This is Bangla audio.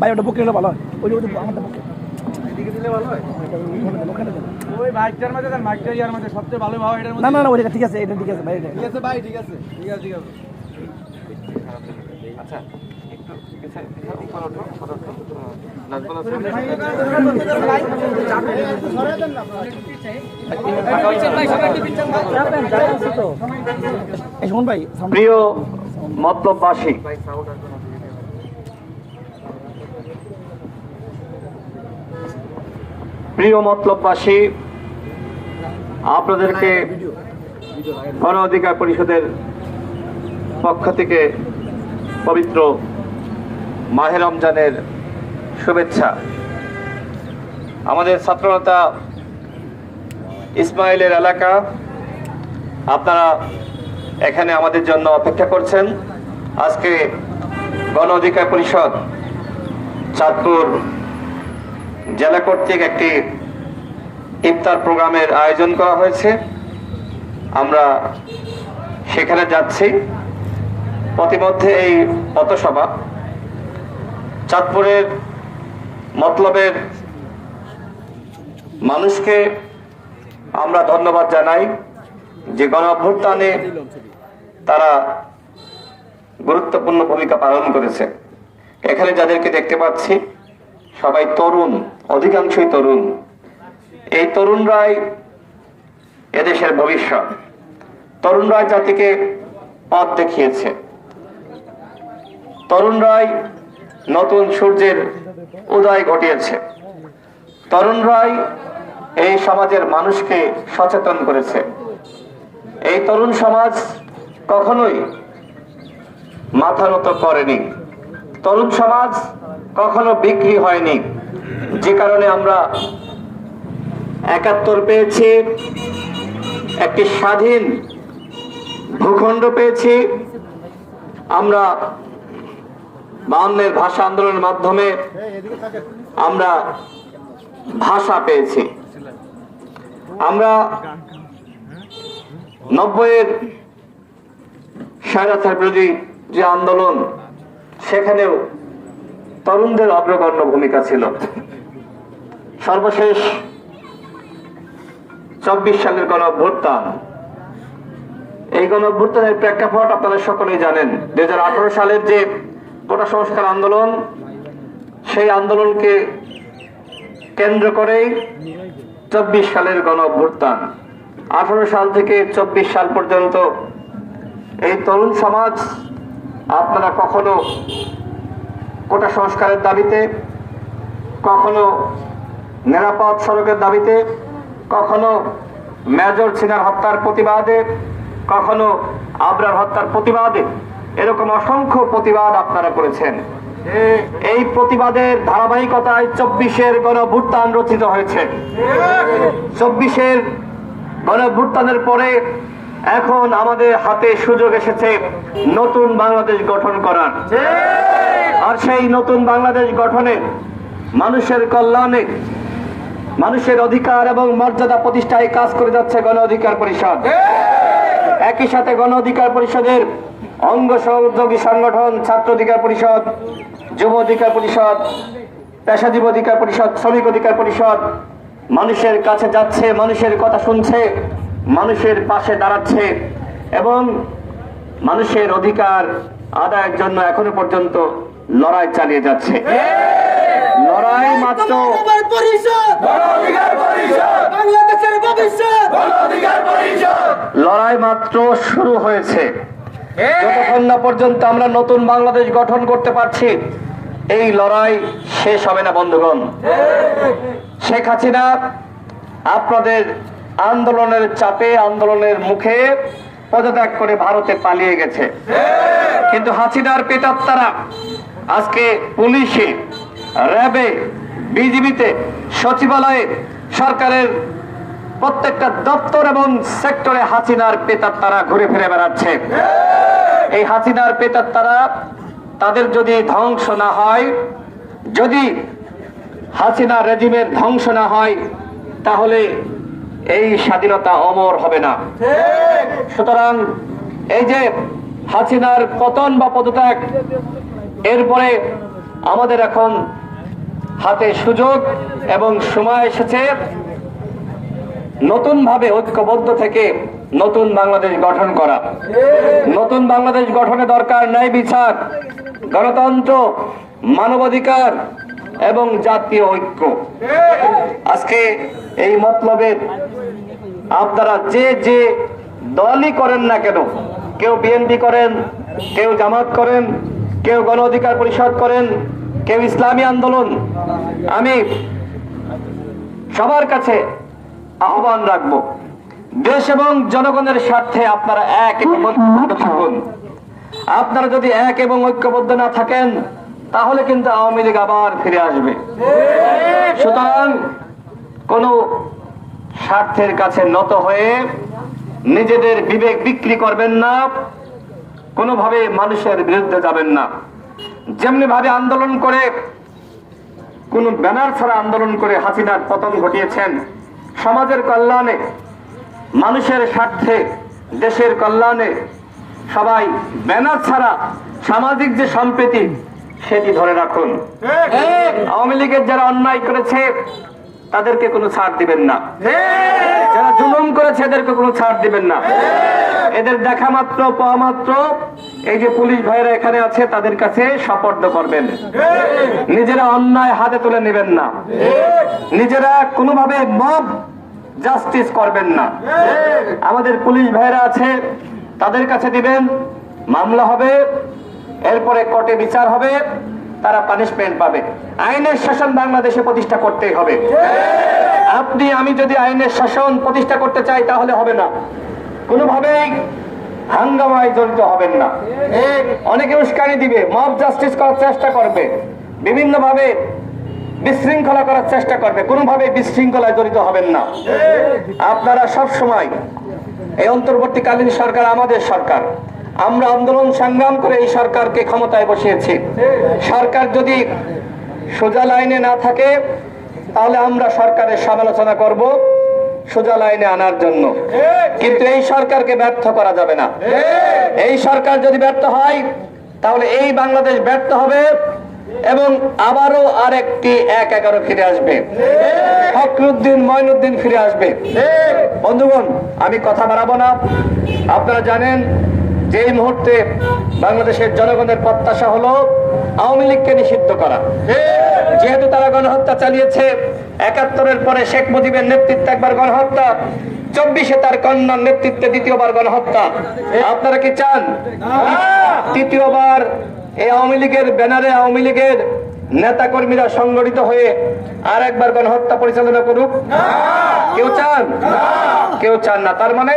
ভাই ওটা বুকে হলে ভালো হয়। ওই ওটা আমাদের বুকে। ওখানে দেন। ওই মাইকটার মধ্যে দেন মাইকটা ইয়ার মধ্যে। সবচেয়ে ভালো ভালো না না না ওইটা ঠিক আছে এটা ঠিক আছে ভাই ঠিক আছে ভাই ঠিক আছে। ঠিক আছে ঠিক আছে। সামনে প্রিয় মতলববাসী প্রিয় আপনাদেরকে গণ অধিকার পরিষদের পক্ষ থেকে পবিত্র মাহে রমজানের শুভেচ্ছা। আমাদের ছাত্রনেতা ইসমাইলের এলাকা, আপনারা এখানে আমাদের জন্য অপেক্ষা করছেন। আজকে গণ অধিকার পরিষদ চাঁদপুর জেলা কর্তৃক একটি ইফতার প্রোগ্রামের আয়োজন করা হয়েছে। আমরা সেখানে যাচ্ছি। প্রতিমধ্যে এই পথসভা চাঁদপুরের মতলবের মানুষকে আমরা ধন্যবাদ জানাই যে গণ অভ্যুত্থানে তারা গুরুত্বপূর্ণ ভূমিকা পালন করেছে। এখানে যাদেরকে দেখতে পাচ্ছি, সবাই তরুণ, অধিকাংশই তরুণ। এই তরুণরাই এদেশের ভবিষ্যৎ। তরুণরাই জাতিকে পথ দেখিয়েছে। তরুণরাই নতুন সূর্যের উদয় ঘটিয়েছে। তরুণরাই এই সমাজের মানুষকে সচেতন করেছে। এই তরুণ সমাজ কখনোই মাথা নত করেনি। তরুণ সমাজ কখনো বিক্রি হয়নি। যে কারণে আমরা একাত্তর পেয়েছি, একটি স্বাধীন ভূখণ্ড পেয়েছি। আমরা বাউন্নের ভাষা আন্দোলনের মাধ্যমে আমরা ভাষা পেয়েছি। আমরা নব্বইয়ের স্বৈরাচার বিরোধী যে আন্দোলন, সেখানেও তরুণদের অগ্রগণ্য ভূমিকা ছিল। সর্বশেষ চব্বিশ সালের গণ অভ্যুত্থান এই গণ অভ্যুত্থানের প্রেক্ষাপট আপনারা সকলেই জানেন। দুই হাজার আঠারো সালের যে কোটা সংস্কার আন্দোলন, সেই আন্দোলনকে কেন্দ্র করেই চব্বিশ সালের গণ অভ্যুত্থান আঠারো সাল থেকে চব্বিশ সাল পর্যন্ত এই তরুণ সমাজ আপনারা কখনো কোটা সংস্কারের দাবিতে, কখনো নিরাপদ সড়কের দাবিতে, কখনো মেজর সিনার হত্যার প্রতিবাদে, কখনো আবরার হত্যার প্রতিবাদে এরকম অসংখ্য প্রতিবাদ আপনারা করেছেন। এই প্রতিবাদের ধারাবাহিকতায় চব্বিশের গণ রচিত হয়েছে। চব্বিশের গণভুত্থানের পরে এখন আমাদের হাতে সুযোগ এসেছে নতুন বাংলাদেশ গঠন করার। আর সেই নতুন বাংলাদেশ গঠনে মানুষের কল্যাণে, মানুষের অধিকার এবং মর্যাদা প্রতিষ্ঠায় কাজ করে যাচ্ছে গণ অধিকার পরিষদ। একই সাথে গণ অধিকার পরিষদের অঙ্গ সহযোগী সংগঠন ছাত্র অধিকার পরিষদ যুব অধিকার পরিষদ পেশাজীবী অধিকার পরিষদ শ্রমিক অধিকার পরিষদ মানুষের কাছে যাচ্ছে মানুষের কথা শুনছে মানুষের পাশে দাঁড়াচ্ছে এবং মানুষের অধিকার আদায়ের জন্য এখনও পর্যন্ত লড়াই চালিয়ে যাচ্ছে। লড়াই মাত্র আমার পরিষদ! বাংলাদেশের ভবিষ্যৎ! লড়াই মাত্র শুরু হয়েছে। যতক্ষণ না পর্যন্ত আমরা নতুন বাংলাদেশ গঠন করতে পারছি, এই লড়াই শেষ হবে না, বন্ধুগণ। শেখ হাসিনা আপনাদের আন্দোলনের চাপে, আন্দোলনের মুখে পদত্যাগ করে ভারতে পালিয়ে গেছে। কিন্তু হাসিনার পেটাত্তারা আজকে পুলিশে, র্যাবে, বিজিবিতে, সচিবালয়ে, সরকারের প্রত্যেকটা দপ্তর এবং সেক্টরে হাসিনার পেতার তারা ঘুরে ফিরে বেড়াচ্ছে। এই হাসিনার পেতার তারা তাদের যদি ধ্বংস না হয়, যদি হাসিনা রেজিমের ধ্বংস না হয়, তাহলে এই স্বাধীনতা অমর হবে না। সুতরাং এই যে হাসিনার পতন বা পদত্যাগ, এরপরে আমাদের এখন হাতে সুযোগ এবং সময় এসেছে। নতুন ভাবে ঐক্যবদ্ধ থেকে নতুন বাংলাদেশ গঠন করা। নতুন বাংলাদেশ গঠনে দরকার ন্যায় বিচার, গণতন্ত্র, মানবাধিকার এবং জাতীয় ঐক্য। আজকে এই মতলবের আপনারা যে যে দলই করেন না কেন, কেউ বিএনপি করেন, কেউ জামাত করেন, কেউ গণ অধিকার পরিষদ করেন, কেউ ইসলামী আন্দোলন, আমি সবার কাছে আহ্বান রাখব। দেশ এবং জনগণের স্বার্থে আপনারা এক থাকুন। আপনারা যদি এক এবং ঐক্যবদ্ধ না থাকেন, তাহলে কিন্তু আওয়ামী লীগ আবার ফিরে আসবে। সুতরাং কোন স্বার্থের কাছে নত হয়ে নিজেদের বিবেক বিক্রি করবেন না, কোনোভাবে মানুষের বিরুদ্ধে যাবেন না। যেমনি ভাবে আন্দোলন করে, কোন ব্যানার ছাড়া আন্দোলন করে হাসিনার পতন ঘটিয়েছেন সমাজের কল্যাণে মানুষের স্বার্থে দেশের কল্যাণে সবাই ব্যানার ছাড়া সামাজিক যে সম্প্রীতি সেটি ধরে রাখুন। আওয়ামী লীগের যারা অন্যায় করেছে তাদেরকে কোনো ছাড় দিবেন না। যারা জুলুম করেছে, এদেরকে কোনো ছাড় দিবেন না। এদের দেখা মাত্র, পাওয়া মাত্র। এই যে পুলিশ ভাইরা এখানে আছে, তাদের কাছে সপর্দ করবেন। নিজেরা অন্যায় হাতে তুলে নেবেন না। নিজেরা কোনোভাবে মব জাস্টিস করবেন না। আমাদের পুলিশ ভাইরা আছে, তাদের কাছে দিবেন। মামলা হবে, এরপরে কোর্টে বিচার হবে। তারা পানিশমেন্ট পাবে। আইনের শাসন বাংলাদেশে প্রতিষ্ঠা করতেই হবে। আপনি, আমি যদি আইনের শাসন প্রতিষ্ঠা করতে চাই, তাহলে হবে না। কোনোভাবেই হাঙ্গামায় জড়িত হবেন না। অনেকে উস্কানি দিবে মব জাস্টিস করার চেষ্টা করবে। বিভিন্ন ভাবে বিশৃঙ্খলা করার চেষ্টা করবে। কোনোভাবে বিশৃঙ্খলায় জড়িত হবেন না। আপনারা সব সময় এই অন্তর্বর্তীকালীন সরকার আমাদের সরকার। আমরা আন্দোলন সংগ্রাম করে এই সরকারকে ক্ষমতায় বসিয়েছি। সরকার যদি সোজা লাইনে না থাকে, তাহলে আমরা সরকারের সমালোচনা করব সোজা লাইনে আনার জন্য। কিন্তু এই সরকারকে ব্যর্থ করা যাবে না। এই সরকার যদি ব্যর্থ হয়, তাহলে এই বাংলাদেশ ব্যর্থ হবে এবং আবারও আরেকটি এক এগারো ফিরে আসবে। ফখরুদ্দিন ময়নুদ্দিন ফিরে আসবে। বন্ধুগণ, আমি কথা বাড়াবো না। আপনারা জানেন যে এই মুহূর্তে বাংলাদেশের জনগণের প্রত্যাশা হলো আওয়ামী লীগকে নিষিদ্ধ করা। যেহেতু তারা গণহত্যা চালিয়েছে, একাত্তরের পরে শেখ মুজিবের নেতৃত্বে একবার গণহত্যা, চব্বিশে তার কন্যার নেতৃত্বে দ্বিতীয়বার গণহত্যা। আপনারা কি চান? তৃতীয়বার এই আওয়ামী লীগের ব্যানারে আওয়ামী লীগের নেতা কর্মীরা সংগঠিত হয়ে আর একবার গণহত্যা পরিচালনা করুক। কেউ চান? কেউ চান না। তার মানে